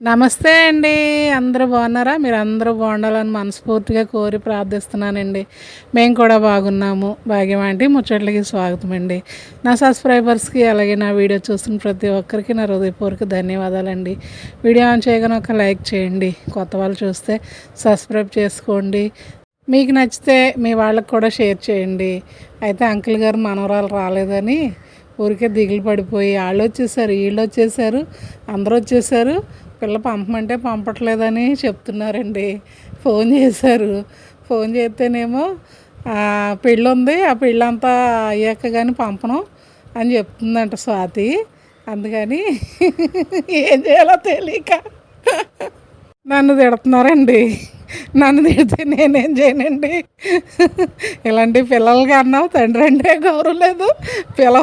నమస్తే అండి. అందరూ బాగున్నారా? మీరు అందరూ బాగుండాలని మనస్ఫూర్తిగా కోరి ప్రార్థిస్తున్నానండి. మేము కూడా బాగున్నాము. భాగ్యమాంటి ముచ్చట్లకి స్వాగతం అండి. నా సబ్స్క్రైబర్స్కి అలాగే నా వీడియో చూస్తున్న ప్రతి ఒక్కరికి నా హృదయపూర్వక ధన్యవాదాలండి. వీడియో ఆన్ చేయగానే ఒక లైక్ చేయండి. కొత్త వాళ్ళు చూస్తే సబ్స్క్రైబ్ చేసుకోండి. మీకు నచ్చితే మీ వాళ్ళకి కూడా షేర్ చేయండి. అయితే అంకుల్ గారు మనవరాలు రాలేదని ఊరికే దిగులు పడిపోయి వాళ్ళు వచ్చేసారు వీళ్ళు వచ్చేసారు అందరూ వచ్చేసారు. పిల్ల పంపమంటే పంపట్లేదని చెప్తున్నారండి. ఫోన్ చేశారు. ఫోన్ చేస్తేనేమో పెళ్ళి ఉంది ఆ పెళ్ళంతా అయ్యాక కానీ పంపను అని చెప్తుందంట స్వాతి. అందుకని ఏం చేయాలో తెలియక నన్ను తిడుతున్నారండి. నన్ను తిడితే నేనేం చేయనండి? ఇలాంటి పిల్లలకి అన్నావు తండ్రి అంటే గౌరవం లేదు. పిల్ల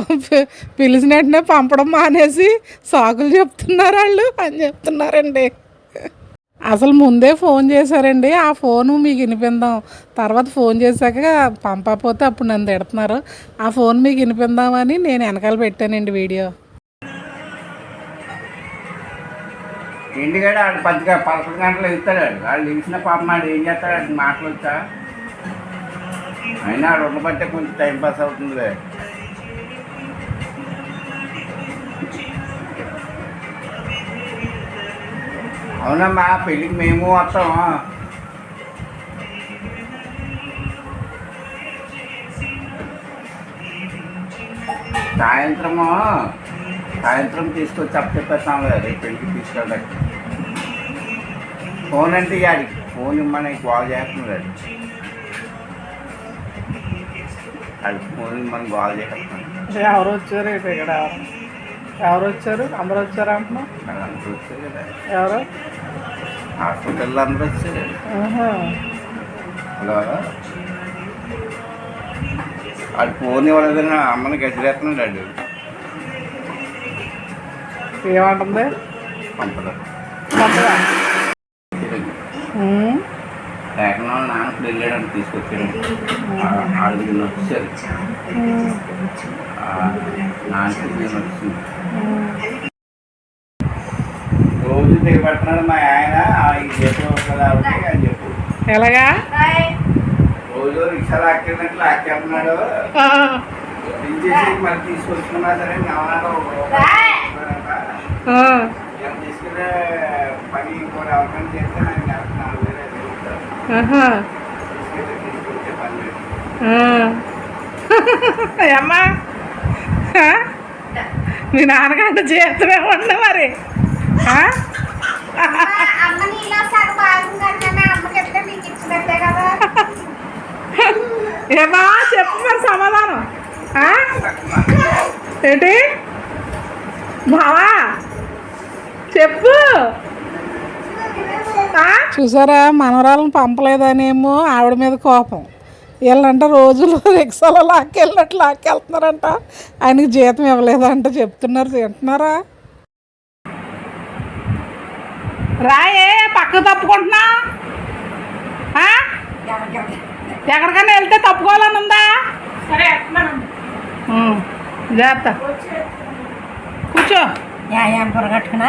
పిలిచిన వెంటనే పంపడం మానేసి సాకులు చెప్తున్నారు వాళ్ళు అని చెప్తున్నారండి. అసలు ముందే ఫోన్ చేశారండి. ఆ ఫోను మీకు వినిపిందాం తర్వాత ఫోన్ చేశాక పంపకపోతే అప్పుడు నన్ను తిడుతున్నారు. ఆ ఫోన్ మీకు వినిపిందామని నేను వెనకాల పెట్టానండి వీడియో. ఎందుకంటే వాడు పద్దిగా పదకొండు గంటలు ఇస్తాడు. వాళ్ళు ఇచ్చిన పాపం వాడు ఏం చేస్తాడు? మాటలు వచ్చా? అయినా వాడు ఉండబట్టే కొంచెం టైం పాస్ అవుతుంది అవునమ్మా పెళ్ళికి మేము వస్తాం. సాయంత్రము సాయంత్రం తీసుకొచ్చి అప్పచెప్పేస్తాం కదా రేపు పెళ్ళికి తీసుకెళ్ళడానికి. ఫోన్ అంటే ఆడికి ఫోన్ ఇమ్మని కాల్ చేస్తున్నాడు అది. ఫోన్ ఇమ్మని కాల్ చేస్తున్నాడు. ఎవరు వచ్చారు ఇక్కడ? ఎవరు వచ్చారు? అందరు వచ్చారు అంటున్నావు అందరూ వచ్చారు కదా. ఎవరు? హాస్పిటల్లో అందరూ వచ్చారు హలో. ఆడు ఫోన్ ఇవ్వలేదని అమ్మని గడిరేస్తున్నాడు ఆడు ఏమంటుంది? పంపడం పంపదా? లేకుండా నాన్న ఇప్పుడు వెళ్ళాడని తీసుకొచ్చాడు ఆడు నేను వచ్చారు రోజు దిగబడుతున్నాడు మా ఆయన అని చెప్పు ఎలాగా? రోజు రిక్షా లాక్కెళ్ళినట్టు లాక్కెళ్తున్నాడు దించేసి మరి తీసుకొచ్చుకున్నా సరే నవనాడు తీసుకెళ్ళే పని ఇంకోటి ఎవరికైనా చేస్తే అమ్మా మీ నాన్నగంట చేస్తూనే ఉండే మరి? అమ్మ కదా ఏమా చెప్పు మరి సమాధానం. ఏంటి? బావా? చెప్పు. చూసారా? మనవరాలను పంపలేదనేమో ఆవిడ మీద కోపం. వీళ్ళంట రోజులు రిక్షాలో లాక్కెళ్ళినట్టు లాక్కెళ్తున్నారంట. ఆయనకి జీతం ఇవ్వలేదంట చెప్తున్నారు. తింటున్నారా? రాయే పక్కకు తప్పుకుంటున్నా? ఎక్కడికైనా వెళ్తే తప్పుకోవాలని ఉందా? జాగ్రత్త. కూర్చో. ఏం పొరగట్టుకున్నా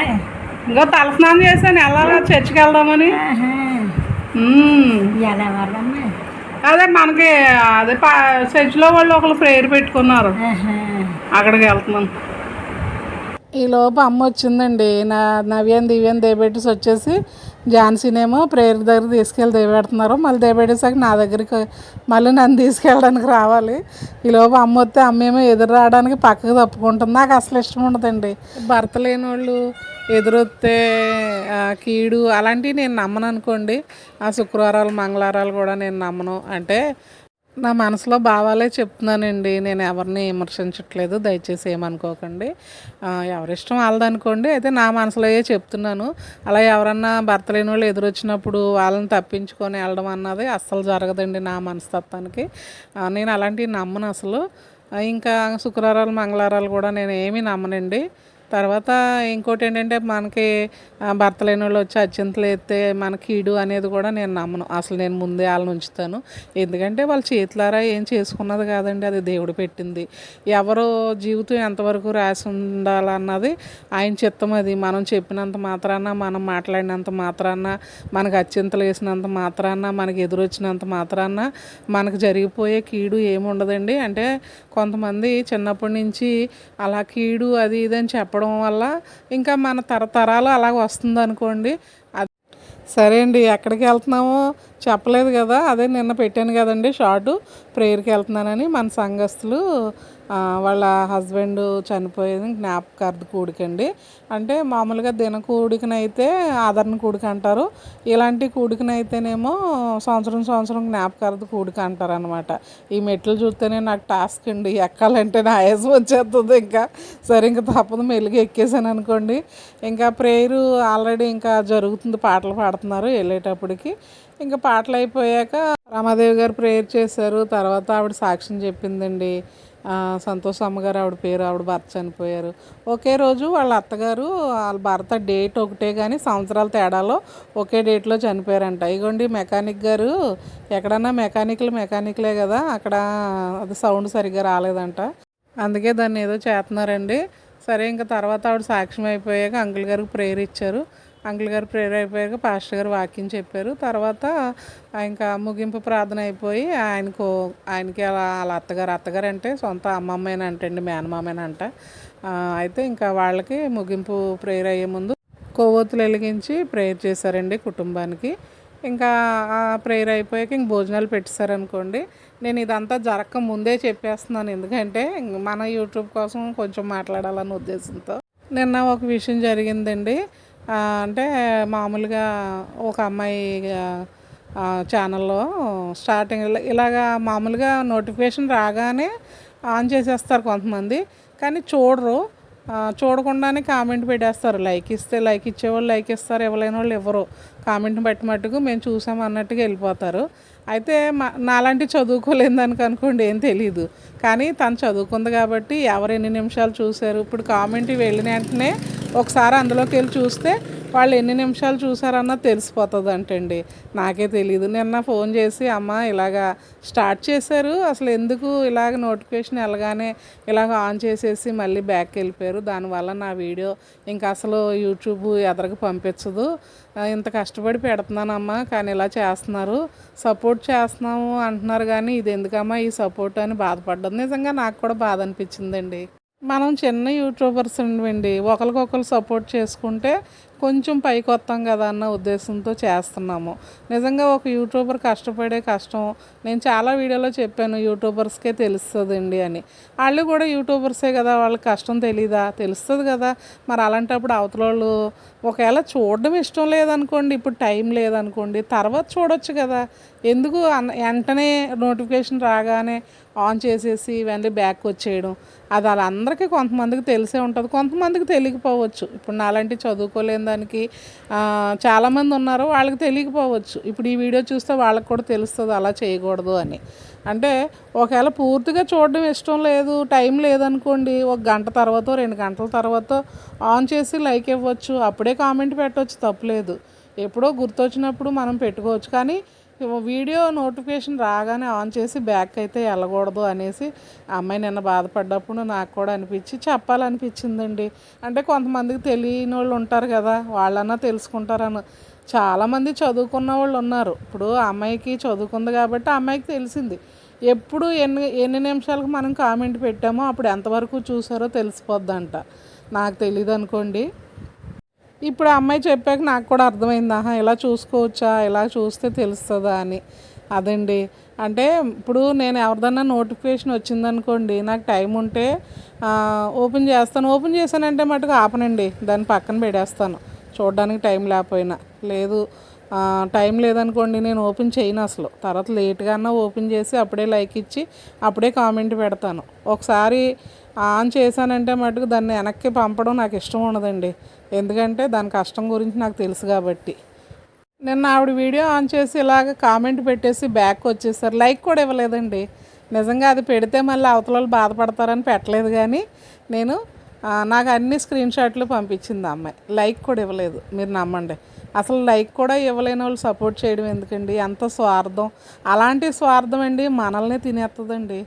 ఇంకో తలస్నానం చేశాను. వెళ్ళాలి చర్చికి వెళ్దామని. అదే మనకి అదే చర్చిలో వాళ్ళు ఒకళ్ళు ప్రేయర్ పెట్టుకున్నారు. అక్కడికి వెళ్తున్నాను. ఈ లోపు అమ్మ వచ్చిందండి. నా నవ్యాన్ దివ్యాన్ దేబెట్టేసి వచ్చేసి ఝాన్సీనేమో ప్రేయర్ దగ్గర తీసుకెళ్ళి దేబెడుతున్నారు మళ్ళీ దేబెట్టేసాక నా దగ్గరికి మళ్ళీ నన్ను తీసుకెళ్ళడానికి రావాలి. ఈ లోపు అమ్మ వస్తే అమ్మేమో ఎదురు రావడానికి పక్కకు తప్పుకుంటుంది. నాకు అసలు ఇష్టం ఉండదండి. భర్త లేని వాళ్ళు ఎదురొస్తే కీడు అలాంటివి నేను నమ్మను అనుకోండి. ఆ శుక్రవారాలు మంగళవారాలు కూడా నేను నమ్మను. అంటే నా మనసులో భావాలే చెప్తున్నానండి. నేను ఎవరిని విమర్శించట్లేదు. దయచేసి ఏమనుకోకండి. ఎవరిష్టం వాళ్ళదనుకోండి. అయితే నా మనసులో చెప్తున్నాను. అలా ఎవరన్నా భర్త లేని వాళ్ళు ఎదురొచ్చినప్పుడు వాళ్ళని తప్పించుకొని వెళ్ళడం అన్నది అస్సలు జరగదండి నా మనస్తత్వానికి. నేను అలాంటివి నమ్మను అసలు. ఇంకా శుక్రవారాలు మంగళవారాలు కూడా నేను ఏమీ నమ్మనండి. తర్వాత ఇంకోటి ఏంటంటే మనకి భర్త లేని వాళ్ళు వచ్చి అత్యంతలు ఎత్తే మన కీడు అనేది కూడా నేను నమ్మను. అసలు నేను ముందే వాళ్ళని ఉంచుతాను ఎందుకంటే వాళ్ళ చేతులారా ఏం చేసుకున్నది కాదండి అది దేవుడు పెట్టింది. ఎవరు జీవితం ఎంతవరకు రాసి ఉండాలన్నది ఆయన చిత్తం అది. మనం చెప్పినంత మాత్రాన మనం మాట్లాడినంత మాత్రాన మనకు అత్యంతలు వేసినంత మాత్రాన మనకి ఎదురొచ్చినంత మాత్రాన మనకు జరిగిపోయే కీడు ఏముండదండి. అంటే కొంతమంది చిన్నప్పటి నుంచి అలా కీడు అది ఇది అని చెప్పడం చెప్పడం వల్ల ఇంకా మన తరతరాలు అలా వస్తుంది అనుకోండి అది సరే అండి ఎక్కడికి వెళ్తున్నామో చెప్పలేదు కదా అదే నిన్న పెట్టాను కదండి షార్టు ప్రేయర్కి వెళ్తున్నానని మన సంఘస్థులు వాళ్ళ హస్బెండ్ చనిపోయేది జ్ఞాపకార్థ కూడికండి అంటే మామూలుగా దిన కూడికనైతే ఆదరణ కూడిక అంటారు. ఇలాంటి కూడికనైతేనేమో సంవత్సరం సంవత్సరం జ్ఞాపకార్థ కూడిక అంటారు అనమాట ఈ మెట్లు చూస్తేనే నాకు టాస్క్ అండి. ఎక్కాలంటే నా ఆయాసం వచ్చేస్తుంది ఇంకా. సరే ఇంకా తప్పదు మెల్లిగా ఎక్కేసాను అనుకోండి. ఇంకా ప్రేయరు ఆల్రెడీ ఇంకా జరుగుతుంది పాటలు పాడుతున్నారు వెళ్ళేటప్పటికి. ఇంకా పాటలు అయిపోయాక రామాదేవి గారు ప్రేయర్ చేశారు. తర్వాత ఆవిడ సాక్ష్యం చెప్పిందండి. సంతోష్ అమ్మగారు ఆవిడ పేరు ఆవిడ భర్త చనిపోయారు. ఒకే రోజు వాళ్ళ అత్తగారు వాళ్ళ భర్త డేట్ ఒకటే కానీ సంవత్సరాల తేడాలో ఒకే డేట్లో చనిపోయారంట. ఇగోండి మెకానిక్ గారు ఎక్కడన్నా మెకానిక్లు మెకానిక్లే కదా అక్కడ అది సౌండ్ సరిగ్గా రాలేదంట. అందుకే దాన్ని ఏదో చేస్తున్నారండి. సరే ఇంకా తర్వాత ఆవిడ సాక్ష్యం అయిపోయాక అంకుల్ గారికి ప్రేయర్ ఇచ్చారు. అంకుల్ గారు ప్రేయర్ అయిపోయాక పాస్టర్ గారు వాక్యం చెప్పారు. తర్వాత ఇంకా ముగింపు ప్రార్థన అయిపోయి ఆయనకు ఆయనకి అలా వాళ్ళ అత్తగారు అత్తగారు అంటే సొంత అమ్మమ్మేనంటండి మేనమామేనంట. అంట అయితే ఇంకా వాళ్ళకి ముగింపు ప్రేయర్ అయ్యే ముందు కొవ్వొత్తులు వెలిగించి ప్రేయర్ చేశారండి కుటుంబానికి. ఇంకా ఆ ప్రేయర్ అయిపోయాక ఇంక భోజనాలు పెట్టేశారనుకోండి. నేను ఇదంతా జరగక ముందే చెప్పేస్తున్నాను. ఎందుకంటే మన యూట్యూబ్ కోసం కొంచెం మాట్లాడాలన్న ఉద్దేశంతో. నిన్న ఒక విషయం జరిగిందండి. అంటే మామూలుగా ఒక అమ్మాయి ఛానల్లో స్టార్టింగ్ ఇలా- ఇలాగా మామూలుగా నోటిఫికేషన్ రాగానే ఆన్ చేసేస్తారు కొంతమంది కానీ చూడరు. చూడకుండానే కామెంట్ పెట్టేస్తారు. లైక్ ఇస్తే లైక్ ఇచ్చేవాళ్ళు లైక్ ఇస్తారు. ఎవరైన వాళ్ళు ఎవరు? కామెంట్ని బట్టి మట్టుకు మేము చూసాం అన్నట్టుగా వెళ్ళిపోతారు. అయితే మా నాలాంటి చదువుకోలేని దానికి అనుకోండి ఏం తెలియదు కానీ తను చదువుకుంది కాబట్టి ఎవరు ఎన్ని నిమిషాలు చూశారు? ఇప్పుడు కామెంట్ వెళ్ళిన వెంటనే ఒకసారి అందులోకి వెళ్ళి చూస్తే వాళ్ళు ఎన్ని నిమిషాలు చూసారన్నా తెలిసిపోతుంది అంటండి నాకే తెలియదు నిన్న ఫోన్ చేసి అమ్మ ఇలాగా స్టార్ట్ చేశారు. అసలు ఎందుకు ఇలాగ నోటిఫికేషన్ వెళ్ళగానే ఇలాగ ఆన్ చేసేసి మళ్ళీ బ్యాక్ వెళ్ళిపోయారు. దానివల్ల నా వీడియో ఇంకా అసలు యూట్యూబ్ ఎదరకు పంపించదు. ఇంత కష్టపడి పెడుతున్నానమ్మా కానీ ఇలా చేస్తున్నారు. సపోర్ట్ చేస్తున్నాము అంటున్నారు కానీ ఇది ఎందుకమ్మా ఈ సపోర్ట్ అని బాధపడ్డది. నిజంగా నాకు కూడా బాధ అనిపించిందండి. మనం చిన్న యూట్యూబర్స్ అండి. ఒకరికొకరు సపోర్ట్ చేసుకుంటే కొంచెం పైకి వస్తాం కదా అన్న ఉద్దేశంతో చేస్తున్నాము. నిజంగా ఒక యూట్యూబర్ కష్టపడే కష్టం. నేను చాలా వీడియోలో చెప్పాను యూట్యూబర్స్కే తెలుస్తుందండి అని. వాళ్ళు కూడా యూట్యూబర్సే కదా వాళ్ళకి కష్టం తెలీదా? తెలుస్తుంది కదా. మరి అలాంటప్పుడు అవతల వాళ్ళు ఒకవేళ చూడడం ఇష్టం లేదనుకోండి ఇప్పుడు టైం లేదనుకోండి తర్వాత చూడొచ్చు కదా. ఎందుకు వెంటనే నోటిఫికేషన్ రాగానే ఆన్ చేసేసి ఇవన్నీ బ్యాక్ వచ్చేయడం? అది వాళ్ళందరికీ కొంతమందికి తెలిసే ఉంటుంది. కొంతమందికి తెలియకపోవచ్చు. ఇప్పుడు నాలాంటి చదువుకోలేని దానికి చాలామంది ఉన్నారు వాళ్ళకి తెలియకపోవచ్చు. ఇప్పుడు ఈ వీడియో చూస్తే వాళ్ళకి కూడా తెలుస్తుంది అలా చేయకూడదు అని. అంటే ఒకవేళ పూర్తిగా చూడడం ఇష్టం లేదు టైం లేదనుకోండి ఒక గంట తర్వాత రెండు గంటల తర్వాత ఆన్ చేసి లైక్ ఇవ్వచ్చు. అప్పుడే కామెంట్ పెట్టవచ్చు తప్పులేదు ఎప్పుడో గుర్తొచ్చినప్పుడు మనం పెట్టుకోవచ్చు. కానీ వీడియో నోటిఫికేషన్ రాగానే ఆన్ చేసి బ్యాక్ అయితే వెళ్ళకూడదు అనేసి అమ్మాయి నిన్న బాధపడ్డప్పుడు నాకు కూడా అనిపించి చెప్పాలనిపించిందండి. అంటే కొంతమందికి తెలియని వాళ్ళు ఉంటారు కదా వాళ్ళన్నా తెలుసుకుంటారని. చాలామంది చదువుకున్న వాళ్ళు ఉన్నారు. ఇప్పుడు అమ్మాయికి చదువుకుంది కాబట్టి అమ్మాయికి తెలిసింది. ఎప్పుడు ఎన్ని ఎన్ని నిమిషాలకు మనం కామెంట్ పెట్టామో అప్పుడు ఎంతవరకు చూసారో తెలిసిపోద్దంట. నాకు తెలియదు అనుకోండి ఇప్పుడు ఆ అమ్మాయి చెప్పాక నాకు కూడా అర్థమైంది ఆహా ఇలా చూసుకోవచ్చా? ఇలా చూస్తే తెలుస్తుందా? అని. అదండి. అంటే ఇప్పుడు నేను ఎవరిదన్నా నోటిఫికేషన్ వచ్చిందనుకోండి నాకు టైం ఉంటే ఓపెన్ చేస్తాను. ఓపెన్ చేశానంటే మటుకు ఆపనండి. దాన్ని పక్కన పెడేస్తాను చూడడానికి టైం లేకపోయినా. లేదు టైం లేదనుకోండి నేను ఓపెన్ చేయను అసలు. తర్వాత లేట్గా అన్నా ఓపెన్ చేసి అప్పుడే లైక్ ఇచ్చి అప్పుడే కామెంట్ పెడతాను. ఒకసారి ఆన్ చేశానంటే మటుకు దాన్ని వెనక్కి పంపడం నాకు ఇష్టం ఉండదండి. ఎందుకంటే దాని కష్టం గురించి నాకు తెలుసు కాబట్టి. నిన్న ఆవిడ వీడియో ఆన్ చేసి ఇలాగ కామెంట్ పెట్టేసి బ్యాక్ వచ్చేసారు. లైక్ కూడా ఇవ్వలేదండి. నిజంగా అది పెడితే మళ్ళీ అవతల వాళ్ళు బాధపడతారని పెట్టలేదు కానీ నేను నాకు అన్ని స్క్రీన్ షాట్లు పంపించింది అమ్మాయి. లైక్ కూడా ఇవ్వలేదు. మీరు నమ్మండి. అసలు లైక్ కూడా ఇవ్వలేని వాళ్ళు సపోర్ట్ చేయడం ఎందుకండి? ఎంత స్వార్థం. అలాంటి స్వార్థం అండి మనల్ని తినేస్తుందండి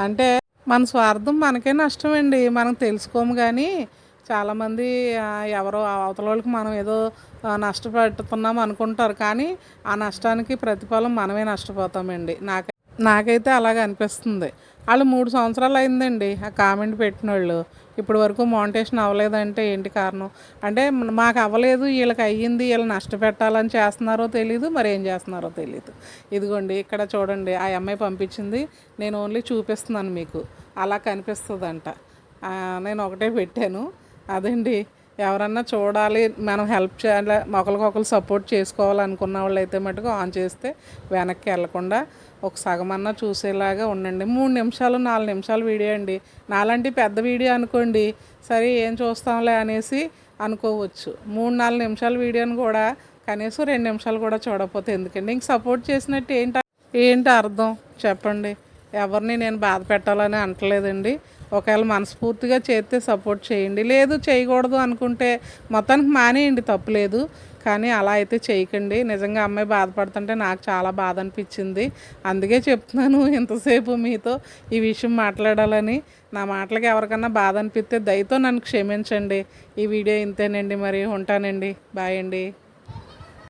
అంటే మన స్వార్థం మనకే నష్టం అండి. మనం తెలుసుకోము కానీ చాలామంది ఎవరో అవతల వాళ్ళకి మనం ఏదో నష్టపెడుతున్నాం అనుకుంటారు. కానీ ఆ నష్టానికి ప్రతిఫలం మనమే నష్టపోతామండి. నాకు నాకైతే అలాగ అనిపిస్తుంది. వాళ్ళు మూడు సంవత్సరాలు అయిందండి ఆ కామెంట్ పెట్టిన వాళ్ళు ఇప్పటి వరకు మౌంటేషన్ అవ్వలేదంటే ఏంటి కారణం? అంటే మాకు అవ్వలేదు వీళ్ళకి అయ్యింది వీళ్ళు నష్టపెట్టాలని చేస్తున్నారో తెలియదు మరి ఏం చేస్తున్నారో తెలియదు ఇదిగోండి ఇక్కడ చూడండి ఆ అమ్మాయి పంపించింది నేను ఓన్లీ చూపిస్తున్నాను మీకు. అలా కనిపిస్తుందంట. అంట నేను ఒకటే పెట్టాను. అదండి. ఎవరన్నా చూడాలి మనం హెల్ప్ చేయాలి ఒకరికొకరు సపోర్ట్ చేసుకోవాలనుకున్న వాళ్ళు అయితే మటుకు ఆన్ చేస్తే వెనక్కి వెళ్ళకుండా ఒక సగమన్నా చూసేలాగా ఉండండి. మూడు నిమిషాలు నాలుగు నిమిషాలు వీడియో అండి. నాలాంటి పెద్ద వీడియో అనుకోండి సరే ఏం చూస్తాంలే అనేసి అనుకోవచ్చు. మూడు నాలుగు నిమిషాల వీడియోని కూడా కనీసం రెండు నిమిషాలు కూడా చూడకపోతే ఎందుకండి? ఇంక సపోర్ట్ చేసినట్టు ఏంటి ఏంటి అర్థం? చెప్పండి. ఎవరిని నేను బాధ పెట్టాలని అంటలేదండి. ఒకవేళ మనస్ఫూర్తిగా చేస్తే సపోర్ట్ చేయండి. లేదు చేయకూడదు అనుకుంటే మొత్తానికి మానేయండి తప్పులేదు. కానీ అలా అయితే చేయకండి. నిజంగా అమ్మాయి బాధపడుతుంటే నాకు చాలా బాధ అనిపించింది. అందుకే చెప్తున్నాను ఇంతసేపు మీతో ఈ విషయం మాట్లాడాలని. నా మాటలకి ఎవరికన్నా బాధ అనిపిస్తే దయతో నన్ను క్షమించండి. ఈ వీడియో ఇంతేనండి. మరి ఉంటానండి. బాయ్ అండి.